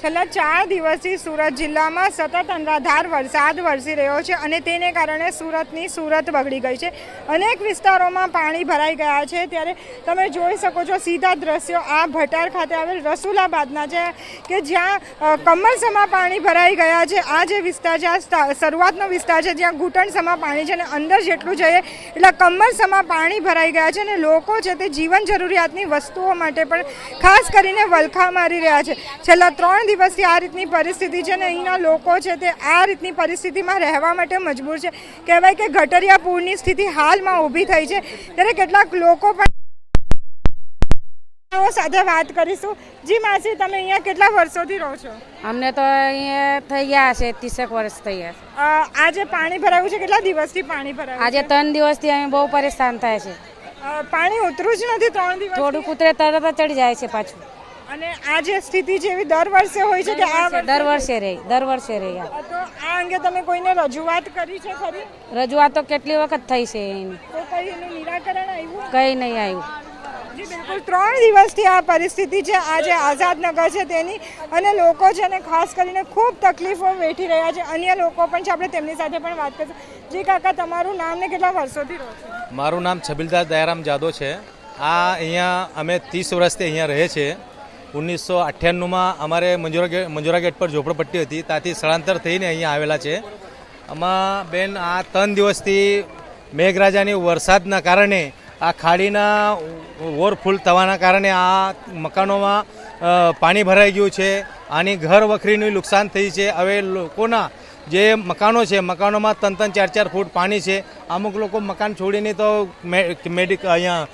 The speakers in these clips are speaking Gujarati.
છેલ્લા ચાર દિવસથી સુરત જિલ્લામાં સતત અનરાધાર વરસાદ વરસી રહ્યો છે અને તેને કારણે સુરતની સુરત બગડી ગઈ છે. અનેક વિસ્તારોમાં પાણી ભરાઈ ગયા છે. ત્યારે તમે જોઈ શકો છો સીધા દ્રશ્યો આ ભટાર ખાતે આવેલ રસુલાબાદના છે કે જ્યાં કમરસમાં પાણી ભરાઈ ગયા છે. આ જે વિસ્તાર છે, આ શરૂઆતનો વિસ્તાર છે જ્યાં ઘૂંટણસમાં પાણી છે અને અંદર જેટલું જઈએ એટલે કમરસમાં પાણી ભરાઈ ગયા છે અને લોકો છે તે જીવન જરૂરિયાતની વસ્તુઓ માટે પણ ખાસ કરીને વલખા મારી રહ્યા છે. છેલ્લા ત્રણ દિવસથી આ રીતની પરિસ્થિતિ છે ને અહીંના લોકો છે તે આ રીતની પરિસ્થિતિમાં રહેવા માટે મજબૂર છે. કહેવાય કે ગટરિયા પૂરની સ્થિતિ હાલમાં ઊભી થઈ છે. ત્યારે કેટલાક લોકો પણ સાથે વાત કરીશું. જી માસી તમે અહીંયા કેટલા વર્ષોથી રહો છો? અમને તો અહીંયા થઈ ગયા છે ત્રીસેક વર્ષ થઈ ગયા છે. અ, આ જે પાણી ભરાયું છે? કેટલા દિવસથી પાણી ભરાયું આજે ત્રણ દિવસથી અમે બહુ પરેશાન થાય છે. પાણી ઉતરું જ નથી ત્રણ દિવસ થોડુંક ઉતરે તરત જ ચડી જાય છે પાછું. અને આ જે સ્થિતિ જેવી દર વર્ષે હોય છે કે આ દર વર્ષે રહી દર વર્ષે રહી તો આ અંગે તમે કોઈને રજૂઆત કરી છે ખરી? રજૂઆતો કેટલી વખત થઈ છે એની? તો કઈ એનું નિરાકરણ આવ્યું? કંઈ નહીં આવ્યું. બિલકુલ. ત્રણ દિવસથી આ પરિસ્થિતિ છે આજે આઝાદનગર છે તેની. અને લોકો છે ને ખાસ કરીને ખૂબ તકલીફો વેઠી રહ્યા છે. અન્ય લોકો પણ છે આપણે તેમની સાથે પણ વાત કરીશું. જી કાકા તમારું નામ ને કેટલા વર્ષોથી રહો છો? મારું નામ છબીલદાસ દયારામ જાદવ છે. આ અહીંયા અમે ત્રીસ વર્ષથી અહીંયા રહે છે. ઓગણીસો અઠ્યાણુંમાં અમારે મંજુરા ગેટ મંજુરા ગેટ પર ઝોપડપટ્ટી હતી. ત્યાંથી સ્થળાંતર થઈને અહીંયા આવેલા છે. આમાં બેન, આ ત્રણ દિવસથી મેઘરાજાની વરસાદના કારણે, આ ખાડીના ઓવરફુલ થવાના કારણે આ મકાનોમાં પાણી ભરાઈ ગયું છે. આની ઘર વખરીનું નુકસાન થઈ છે. હવે લોકોના જે મકાનો છે, મકાનોમાં ત્રણ ત્રણ ચાર ચાર ફૂટ પાણી છે. અમુક લોકો મકાન છોડીને તો મેડિક અહીંયા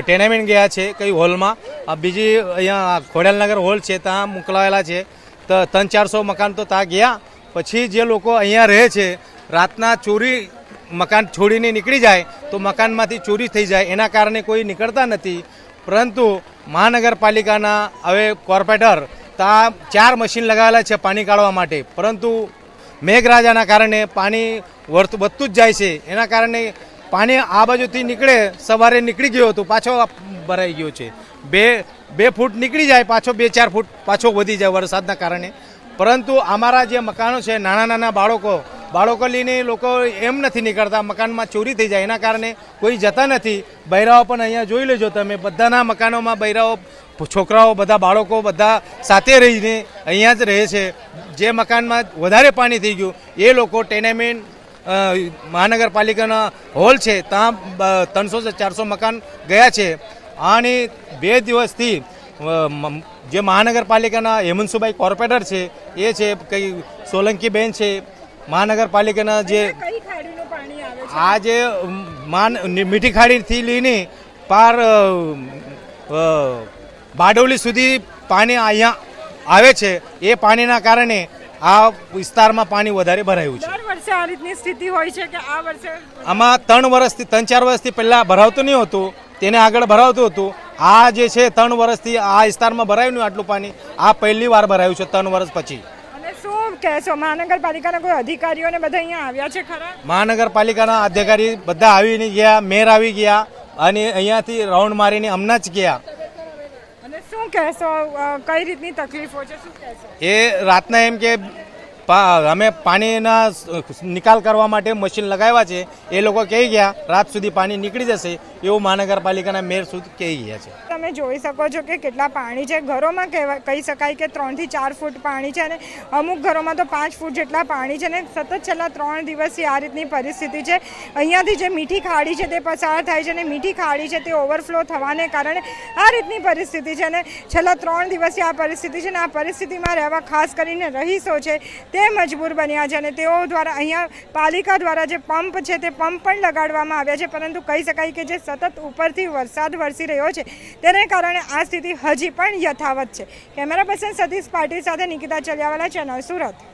ટેનામેન્ટ ગયા છે કઈ હોલમાં. બીજી અહીંયા ખોડિયાલનગર હોલ છે, ત્યાં મોકલાવેલા છે. તો, ત્રણ ચારસો મકાન તો ત્યાં ગયા. પછી જે લોકો અહીંયા રહે છે, રાતના ચોરી મકાન છોડીને નીકળી જાય, તો મકાનમાંથી ચોરી થઈ જાય. એના કારણે કોઈ નીકળતા નથી. પરંતુ મહાનગરપાલિકાના હવે કોર્પોરેટર ત્યાં ચાર મશીન લગાવેલા છે પાણી કાઢવા માટે. પરંતુ મેઘરાજાના કારણે પાણી વર્ત, વધતું જ જાય છે. એના કારણે પાણી આ બાજુથી નીકળે, સવારે નીકળી ગયો હતો, પાછો ભરાઈ ગયો છે. બે બે ફૂટ નીકળી જાય, પાછો બે, ચાર ફૂટ પાછો વધી જાય વરસાદના કારણે. પરંતુ અમારા જે મકાનો છે, નાના નાના બાળકો બાળકો લઈને લોકો એમ નથી નીકળતા, મકાનમાં ચોરી થઈ જાય. એના કારણે કોઈ જતા નથી. બૈરાઓ પણ અહીંયા જોઈ લેજો તમે, બધાના મકાનોમાં બૈરાઓ છોકરાઓ બધા બાળકો બધા સાથે રહીને અહીંયા જ રહે છે. જે મકાનમાં વધારે પાણી થઈ ગયું એ લોકો ટેનામેન્ટ મહાનગરપાલિકાના હોલ છે ત્યાં ત્રણસો ચારસો મકાન ગયા છે. અને બે દિવસથી જે મહાનગરપાલિકાના હેમંતસુભાઈ કોર્પોરેટર છે એ છે કઈ સોલંકી બેન છે મહાનગરપાલિકાના જે આ જે માન મીઠી ખાડીથી લઈને પાર બારડોલી સુધી પાણી અહીંયા આવે છે. એ પાણીના કારણે આ વિસ્તારમાં પાણી વધારે ભરાયું છે. દર વર્ષે આ રીતની સ્થિતિ હોય છે કે આ વર્ષે આમાં ત્રણ વર્ષથી ત્રણ ચાર વર્ષથી પહેલાં ભરાવતું નહીં હતું. તેને આગળ ભરાવતું હતું. આ જે છે ત્રણ વર્ષથી આ વિસ્તારમાં ભરાયું નહીં આટલું પાણી. આ પહેલી વાર ભરાયું છે ત્રણ વર્ષ પછી. અને શું કહેશો મહાનગરપાલિકાના કોઈ અધિકારીઓને બધા અહીંયા આવ્યા છે ખરા? મહાનગરપાલિકાના અધિકારી બધા આવીને ગયા મેયર આવી ગયા અને અહીંયાથી રાઉન્ડ મારીને હમણાં જ ગયા. શું કહેશો? કઈ રીતની તકલીફો છે? શું કહેશો? એ રાતના એમ કે અમે પાણીના નિકાલ કરવા માટે મશીન લગાવ્યા છે. એ લોકો કહી ગયા, રાત સુધી પાણી નીકળી જશે. એવું મહાનગરપાલિકાના મેયર સુધી કહી ગયા છે. તમે જોઈ શકો છો કે કેટલા પાણી છે. ઘરોમાં કહી શકાય કે ત્રણથી ચાર ફૂટ પાણી છે અને અમુક ઘરોમાં તો પાંચ ફૂટ જેટલા પાણી છે ને સતત છેલ્લા ત્રણ દિવસથી આ રીતની પરિસ્થિતિ છે. અહીંયાથી જે મીઠી ખાડી છે તે પસાર થાય છે અને મીઠી ખાડી છે તે ઓવરફ્લો થવાને કારણે આ રીતની પરિસ્થિતિ છે અને છેલ્લા ત્રણ દિવસથી આ પરિસ્થિતિ છે ને આ પરિસ્થિતિમાં રહેવા ખાસ કરીને રહીશો છે તે મજબૂર બન્યા છે અને તેઓ દ્વારા અહીંયા પાલિકા દ્વારા જે પંપ છે તે પંપ પણ લગાડવામાં આવ્યા છે. પરંતુ કહી શકાય કે જે સતત ઉપરથી વરસાદ વરસી રહ્યો છે, તેને કારણે આ સ્થિતિ હજી પણ યથાવત છે. કેમેરા પર્સન સતીશ પાટીલ સાથે નિકિતા ચલિયાવાલા, ચેનલ સુરત.